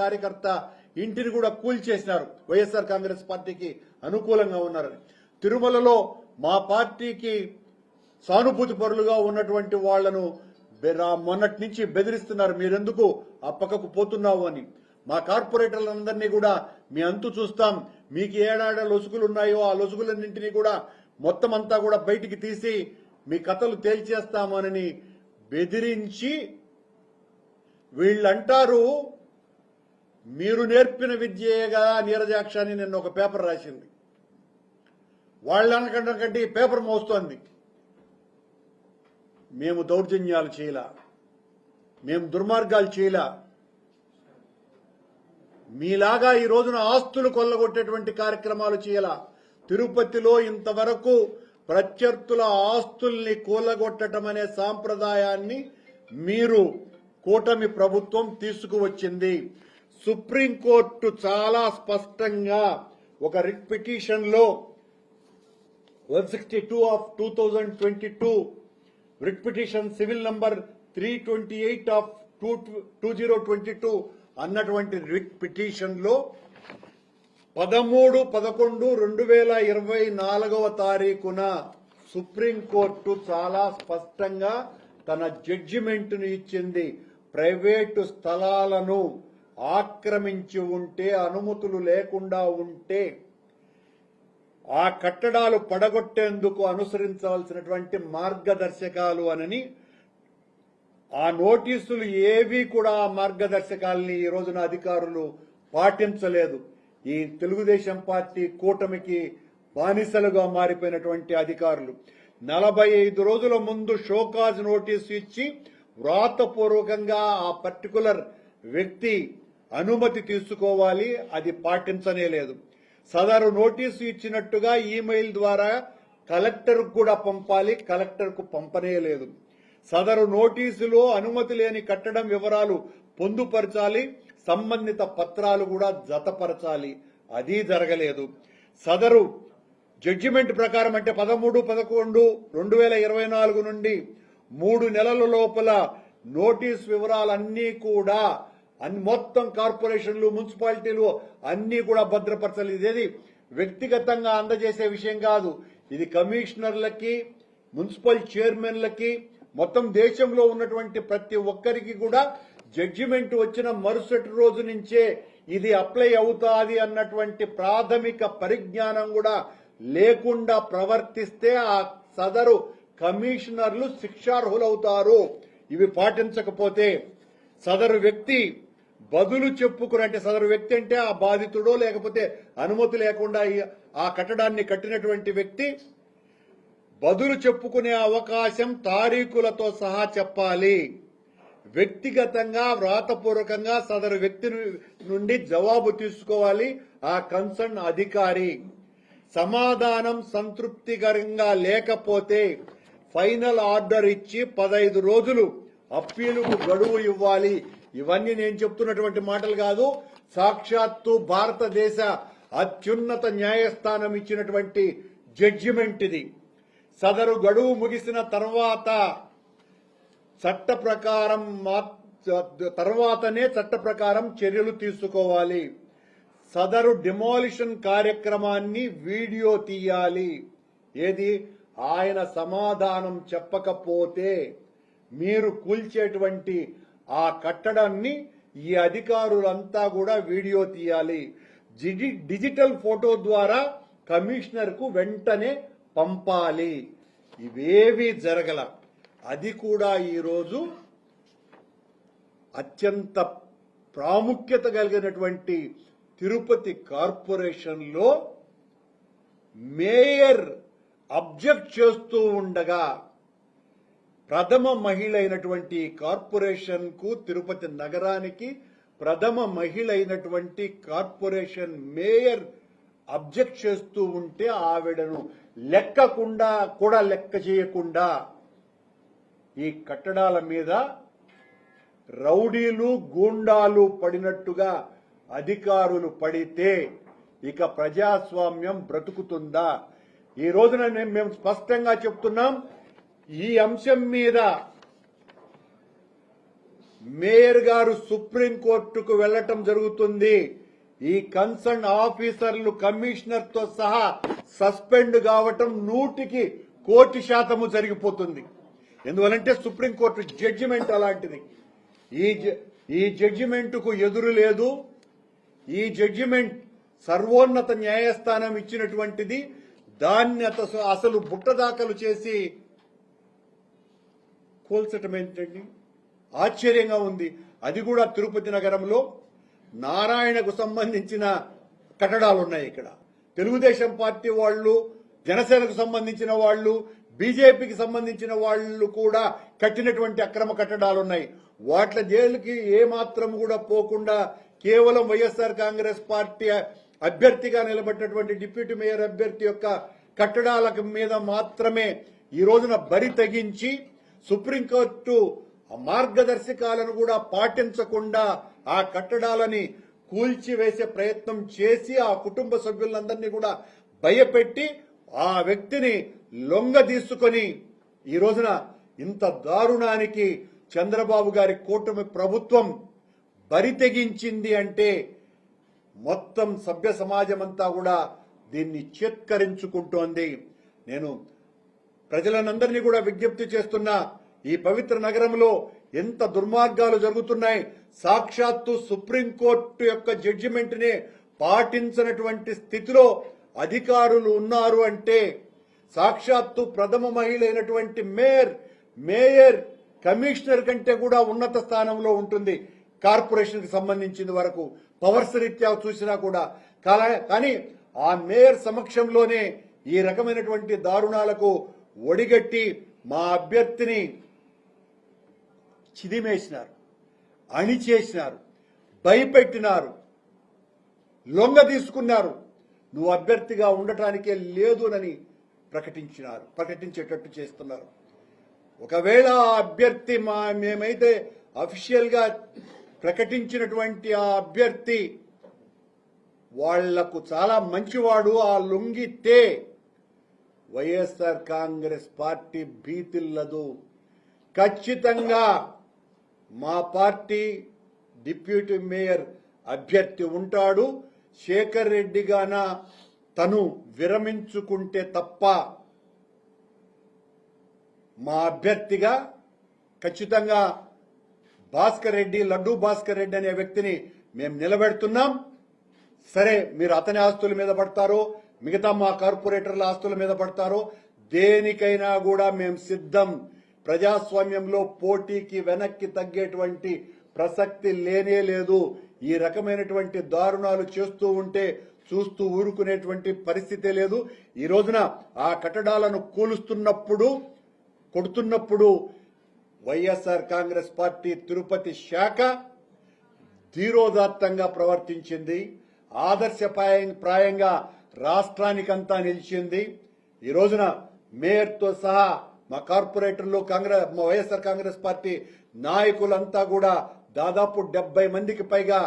కార్యకర్త ఇంటిని కూడా కూల్చేసినారు వైఎస్ఆర్ కాంగ్రెస్ పార్టీకి అనుకూలంగా ఉన్నారని. తిరుమలలో మా పార్టీకి సానుభూతి పరులుగా ఉన్నటువంటి వాళ్ళను మొన్నటి నుంచి బెదిరిస్తున్నారు. మీరెందుకు ఆ పక్కకు పోతున్నావు అని. మా కార్పొరేటర్లందరినీ కూడా మీ అంతు చూస్తాం. మీకు ఏడాడ లొసుగులు ఉన్నాయో ఆ లొసుగులన్నింటినీ కూడా మొత్తం అంతా కూడా బయటికి తీసి మీ కథలు తేల్చేస్తామనని బెదిరించి వీళ్ళంటారు మీరు నేర్పిన విద్యేగా నీరజాక్ష అని నిన్న ఒక పేపర్ రాసింది. వాళ్ళనకంటే ఈ పేపర్ మోస్తోంది. మేము దౌర్జన్యాలు చేయలా. మేము దుర్మార్గాలు చేయలా. మీలాగా ఈ రోజున ఆస్తులు కొల్లగొట్టేటువంటి కార్యక్రమాలు చేయాల. తిరుపతిలో ఇంతవరకు ప్రత్యర్థుల ఆస్తుల్ని కూలగొట్టడం అనే సాంప్రదాయాన్ని మీరు కూటమి ప్రభుత్వం తీసుకువచ్చింది. సుప్రీంకోర్టు చాలా స్పష్టంగా ఒక రిట్ పిటిషన్లో one sixty two of two thousand twenty two writ petition civil number three twenty eight of two two zero twenty two అన్నటువంటి రిట్ పిటిషన్లో పదమూడు పదకొండు రెండు వేల ఇరవై నాలుగవ తారీఖున సుప్రీంకోర్టు చాలా స్పష్టంగా తన జడ్జిమెంట్ను ఇచ్చింది. ప్రైవేటు స్థలాలను ఆక్రమించి ఉంటే అనుమతులు లేకుండా ఉంటే ఆ కట్టడాలు పడగొట్టేందుకు అనుసరించవలసినటువంటి మార్గదర్శకాలు అనని ఆ నోటీసులు ఏవి కూడా ఆ మార్గదర్శకాలని ఈ రోజున అధికారులు పాటించలేదు. ఈ తెలుగుదేశం పార్టీ కూటమికి బానిసలుగా మారిపోయినటువంటి అధికారులు. నలభై ఐదు రోజుల ముందు షోకాజ్ నోటీసు ఇచ్చి వ్రాతపూర్వకంగా ఆ పర్టికులర్ వ్యక్తి అనుమతి తీసుకోవాలి అది పాటించనే లేదు. సదరు నోటీసు ఇచ్చినట్టుగా ఈమెయిల్ ద్వారా కలెక్టర్ కూడా పంపాలి కలెక్టర్కు పంపనే లేదు. సదరు నోటీసులో అనుమతి లేని కట్టడం వివరాలు పొందుపరచాలి సంబంధిత పత్రాలు కూడా జతపరచాలి. అది జరగలేదు. సదరు జడ్జిమెంట్ ప్రకారం అంటే పదమూడు పదకొండు రెండు వేల ఇరవై నాలుగు నుండి మూడు నెలల లోపల నోటీస్ వివరాలన్నీ కూడా అన్ని మొత్తం కార్పొరేషన్లు మున్సిపాలిటీలు అన్ని కూడా భద్రపరచలేదు. ఇదేది వ్యక్తిగతంగా అందజేసే విషయం కాదు. ఇది కమిషనర్లకి మున్సిపల్ చైర్మన్లకి మొత్తం దేశంలో ఉన్నటువంటి ప్రతి ఒక్కరికి కూడా జడ్జిమెంట్ వచ్చిన మరుసటి రోజు నుంచే ఇది అప్లై అవుతాది అన్నటువంటి ప్రాథమిక పరిజ్ఞానం కూడా లేకుండా ప్రవర్తిస్తే ఆ సదరు కమిషనర్లు శిక్షార్హులవుతారు. ఇవి పాటించకపోతే సదరు వ్యక్తి బదులు చెప్పుకుని అంటే సదరు వ్యక్తి అంటే ఆ బాధితుడో లేకపోతే అనుమతి లేకుండా ఆ కట్టడాన్ని కట్టినటువంటి వ్యక్తి బదులు చెప్పుకునే అవకాశం తారీఖులతో సహా చెప్పాలి. వ్యక్తిగతంగా వ్రాతపూర్వకంగా సదరు వ్యక్తి నుండి జవాబు తీసుకోవాలి. ఆ కన్సర్న్ అధికారి. సమాధానం సంతృప్తికరంగా లేకపోతే ఫైనల్ ఆర్డర్ ఇచ్చి పదైదు రోజులు అప్పీలుకు గడువు ఇవ్వాలి. ఇవన్నీ నేను చెప్తున్నటువంటి మాటలు కాదు సాక్షాత్తు భారతదేశ అత్యున్నత న్యాయస్థానం ఇచ్చినటువంటి జడ్జిమెంట్ ఇది. సదరు గడువు ముగిసిన తర్వాత చట్ట ప్రకారం మా- తర్వాతనే చట్ట ప్రకారం చర్యలు తీసుకోవాలి. సదరు డిమాలిషన్ కార్యక్రమాన్ని వీడియో తీయాలి. ఏది? ఆయన సమాధానం చెప్పకపోతే మీరు కూల్చేటువంటి ఆ కట్టడాన్ని ఈ అధికారులంతా కూడా వీడియో తీయాలి. జిడి- డిజిటల్ ఫోటో ద్వారా కమిషనర్కు వెంటనే పంపాలి. ఇవేవి జరగల. అది కూడా ఈరోజు అత్యంత ప్రాముఖ్యత కలిగినటువంటి తిరుపతి కార్పొరేషన్లో మేయర్ అబ్జెక్ట్ చేస్తూ ఉండగా ప్రథమ మహిళ అయినటువంటి కార్పొరేషన్కు తిరుపతి నగరానికి ప్రథమ మహిళ అయినటువంటి కార్పొరేషన్ మేయర్ అబ్జెక్ట్ చేస్తూ ఉంటే ఆవిడను లెక్కకుండా కూడా లెక్క చేయకుండా ఈ కట్టడాల మీద రౌడీలు గూండాలు పడినట్టుగా అధికారులు పడితే ఇక ప్రజాస్వామ్యం బ్రతుకుతుందా? ఈ రోజున మేము స్పష్టంగా చెప్తున్నాం ఈ అంశం మీద మేయర్ గారు సుప్రీం కోర్టుకు వెళ్ళటం జరుగుతుంది. ఈ కన్సర్న్ ఆఫీసర్లు కమిషనర్తో సహా సస్పెండ్ కావటం నూటికి కోటి శాతము జరిగిపోతుంది. ఎందువలంటే సుప్రీంకోర్టు జడ్జిమెంట్ అలాంటిది. ఈ జ- ఈ జడ్జిమెంట్కు ఎదురు లేదు. ఈ జడ్జిమెంట్ సర్వోన్నత న్యాయస్థానం ఇచ్చినటువంటిది దాన్ని అసలు బుట్టదాఖలు చేసి కోల్చటం ఏంటండి ఆశ్చర్యంగా ఉంది. అది కూడా తిరుపతి నగరంలో నారాయణకు సంబంధించిన కట్టడాలు ఉన్నాయి ఇక్కడ. తెలుగుదేశం పార్టీ వాళ్ళు జనసేనకు సంబంధించిన వాళ్ళు బీజేపీకి సంబంధించిన వాళ్ళు కూడా కట్టినటువంటి అక్రమ కట్టడాలు ఉన్నాయి వాట్ల జైలుకి ఏమాత్రం కూడా పోకుండా కేవలం వైఎస్ఆర్ కాంగ్రెస్ పార్టీ అభ్యర్థిగా నిలబడినటువంటి డిప్యూటీ మేయర్ అభ్యర్థి యొక్క కట్టడాల మీద మాత్రమే ఈ రోజున బరి తగ్గించి సుప్రీంకోర్టు మార్గదర్శకాలను కూడా పాటించకుండా ఆ కట్టడాలని కూల్చివేసే ప్రయత్నం చేసి ఆ కుటుంబ సభ్యులందరినీ కూడా భయపెట్టి ఆ వ్యక్తిని లొంగ తీసుకొని ఈ రోజున ఇంత దారుణానికి చంద్రబాబు గారి కూటమి ప్రభుత్వం బరి తెగించింది అంటే మొత్తం సభ్య సమాజం అంతా కూడా దీన్ని చేత్కరించుకుంటోంది. నేను ప్రజలనందరినీ కూడా విజ్ఞప్తి చేస్తున్న ఈ పవిత్ర నగరంలో ఎంత దుర్మార్గాలు జరుగుతున్నాయి. సాక్షాత్తు సుప్రీంకోర్టు యొక్క జడ్జిమెంట్ని పాటించినటువంటి స్థితిలో అధికారులు ఉన్నారు అంటే సాక్షాత్తు ప్రథమ మహిళ అయినటువంటి మేయర్ మేయర్ కమిషనర్ కంటే కూడా ఉన్నత స్థానంలో ఉంటుంది. కార్పొరేషన్కి సంబంధించిన వరకు పవర్స్ రీత్యా చూసినా కూడా. కానీ ఆ మేయర్ సమక్షంలోనే ఈ రకమైనటువంటి దారుణాలకు ఒడిగట్టి మా అభ్యర్థిని చిదిమేసినారు అణిచేసినారు భయపెట్టినారు లొంగ తీసుకున్నారు. నువ్వు అభ్యర్థిగా ఉండటానికే లేదునని ప్రకటించినారు ప్రకటించేటట్టు చేస్తున్నారు. ఒకవేళ ఆ అభ్యర్థి మా మేమైతే అఫీషియల్గా ప్రకటించినటువంటి ఆ అభ్యర్థి వాళ్ళకు చాలా మంచివాడు ఆ లొంగితే వైఎస్ఆర్ కాంగ్రెస్ పార్టీ భీతిల్లదు ఖచ్చితంగా మా పార్టీ డిప్యూటీ మేయర్ అభ్యర్థి ఉంటాడు. శేఖర్ రెడ్డి గాన తను విరమించుకుంటే తప్ప మా అభ్యర్థిగా ఖచ్చితంగా భాస్కర్ రెడ్డి లడ్డూ భాస్కర్ రెడ్డి అనే వ్యక్తిని మేము నిలబెడుతున్నాం. సరే మీరు అతని ఆస్తుల మీద పడతారో మిగతా మా కార్పొరేటర్ల ఆస్తుల మీద పడతారో దేనికైనా కూడా మేము సిద్ధం. ప్రజాస్వామ్యంలో పోటీకి వెనక్కి తగ్గేటువంటి ప్రసక్తి లేనే లేదు. ఈ రకమైనటువంటి దారుణాలు చేస్తూ ఉంటే చూస్తూ ఊరుకునేటువంటి పరిస్థితే లేదు. ఈ రోజున ఆ కట్టడాలను కూలుస్తున్నప్పుడు కొడుతున్నప్పుడు వైఎస్ఆర్ కాంగ్రెస్ పార్టీ తిరుపతి శాఖ ధీరోదాత్తంగా ప్రవర్తించింది. ఆదర్శప్రాయం ప్రాయంగా రాష్ట్రానికంతా నిలిచింది. ఈ రోజున మేయర్తో సహా మా కార్పొరేటర్లు కాంగ్రెస్ మా వైఎస్ఆర్ కాంగ్రెస్ పార్టీ నాయకులంతా కూడా దాదాపు డెబ్బై మందికి పైగా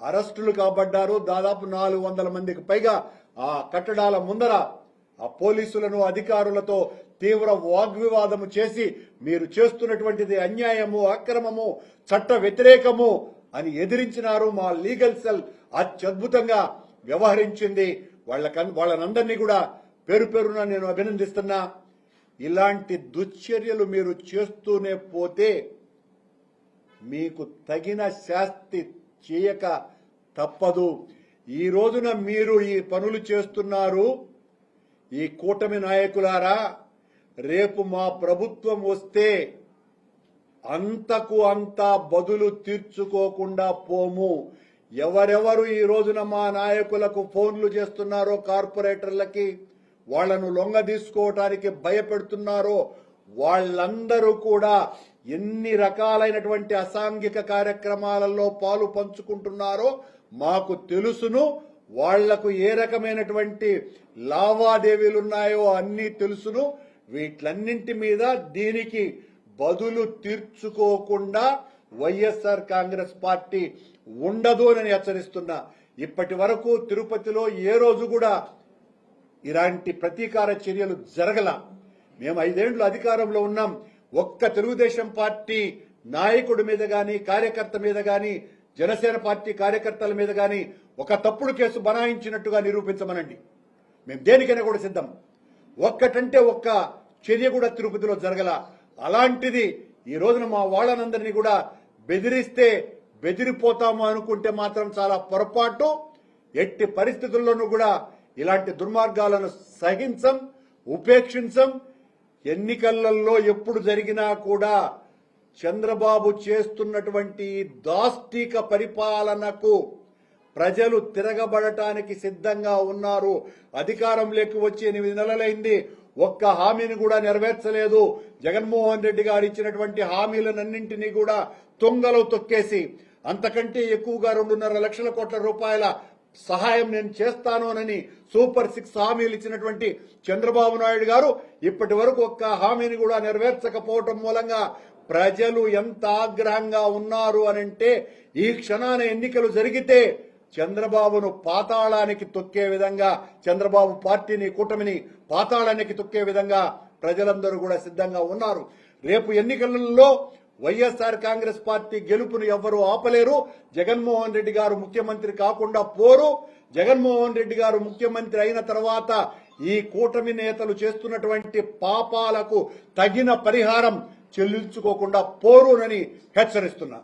అరెస్టులు కాబడ్డారు. దాదాపు నాలుగు వందల మందికి పైగా ఆ కట్టడాల ముందర ఆ పోలీసులను అధికారులతో తీవ్ర వాగ్వివాదము చేసి మీరు చేస్తున్నటువంటిది అన్యాయము అక్రమము చట్ట వ్యతిరేకము అని ఎదిరించినారు మా లీగల్ సెల్ అత్యద్భుతంగా వ్యవహరించింది. వాళ్ళ వాళ్ళనందరినీ కూడా పేరు పేరున నేను అభినందిస్తున్నా. ఇలాంటి దుశ్చర్యలు మీరు చేస్తూనే పోతే మీకు తగిన శాస్తి చేయక తప్పదు. ఈ రోజున మీరు ఈ పనులు చేస్తున్నారు. ఈ కూటమి నాయకులారా రేపు మా ప్రభుత్వం వస్తే అంతకు అంతా బదులు తీర్చుకోకుండా పోము. ఎవరెవరు ఈ రోజున మా నాయకులకు ఫోన్లు చేస్తున్నారో కార్పొరేటర్లకి వాళ్ళను లొంగ తీసుకోవటానికి భయపెడుతున్నారో వాళ్ళందరూ కూడా ఎన్ని రకాలైనటువంటి అసాంఘిక కార్యక్రమాలలో పాలు పంచుకుంటున్నారో మాకు తెలుసును. వాళ్ళకు ఏ రకమైనటువంటి లావాదేవీలున్నాయో అన్నీ తెలుసును. వీట్లన్నింటి మీద దీనికి బదులు తీర్చుకోకుండా వైఎస్ఆర్ కాంగ్రెస్ పార్టీ ఉండదు అని హెచ్చరిస్తున్నా ఇప్పటి వరకు తిరుపతిలో ఏ రోజు కూడా ఇలాంటి ప్రతీకార చర్యలు జరగల. మేము ఐదేండ్లు అధికారంలో ఉన్నాం. ఒక్క తెలుగుదేశం పార్టీ నాయకుడి మీద గాని కార్యకర్త మీద గాని జనసేన పార్టీ కార్యకర్తల మీద గాని ఒక తప్పుడు కేసు బనాయించినట్టుగా నిరూపించమనండి. మేము దేనికైనా కూడా సిద్ధం. ఒక్కటంటే ఒక్క చర్య కూడా తిరుపతిలో జరగల. అలాంటిది ఈ రోజున మా వాళ్ళనందరినీ కూడా బెదిరిస్తే బెదిరిపోతాము అనుకుంటే మాత్రం చాలా పొరపాటు. ఎట్టి పరిస్థితుల్లోనూ కూడా ఇలాంటి దుర్మార్గాలను సహించం ఉపేక్షించం. ఎన్నికలలో ఎప్పుడు జరిగినా కూడా చంద్రబాబు చేస్తున్నటువంటి దాష్టిక పరిపాలనకు ప్రజలు తిరగబడటానికి సిద్ధంగా ఉన్నారు. అధికారంలోకి వచ్చి ఎనిమిది నెలలైంది. ఒక్క హామీని కూడా నెరవేర్చలేదు. జగన్మోహన్ రెడ్డి గారు ఇచ్చినటువంటి హామీలనన్నింటినీ కూడా తొంగలో తొక్కేసి అంతకంటే ఎక్కువగా రెండున్నర లక్షల కోట్ల రూపాయల సహాయం నేను చేస్తాను అనని సూపర్ సిక్స్ హామీలు ఇచ్చినటువంటి చంద్రబాబు నాయుడు గారు ఇప్పటి వరకు ఒక్క హామీని కూడా నెరవేర్చకపోవటం మూలంగా ప్రజలు ఎంత ఆగ్రహంగా ఉన్నారు అనంటే ఈ క్షణాన ఎన్నికలు జరిగితే చంద్రబాబును పాతాళానికి తొక్కే విధంగా చంద్రబాబు పార్టీని కూటమిని పాతాళానికి తొక్కే విధంగా ప్రజలందరూ కూడా సిద్ధంగా ఉన్నారు. రేపు ఎన్నికలలో వైఎస్ఆర్ కాంగ్రెస్ పార్టీ గెలుపును ఎవ్వరూ ఆపలేరు. జగన్మోహన్ రెడ్డి గారు ముఖ్యమంత్రి కాకుండా పోరు. జగన్మోహన్ రెడ్డి గారు ముఖ్యమంత్రి అయిన తర్వాత ఈ కూటమి నేతలు చేస్తున్నటువంటి పాపాలకు తగిన పరిహారం చెల్లించుకోకుండా పోరునని హెచ్చరిస్తున్నా.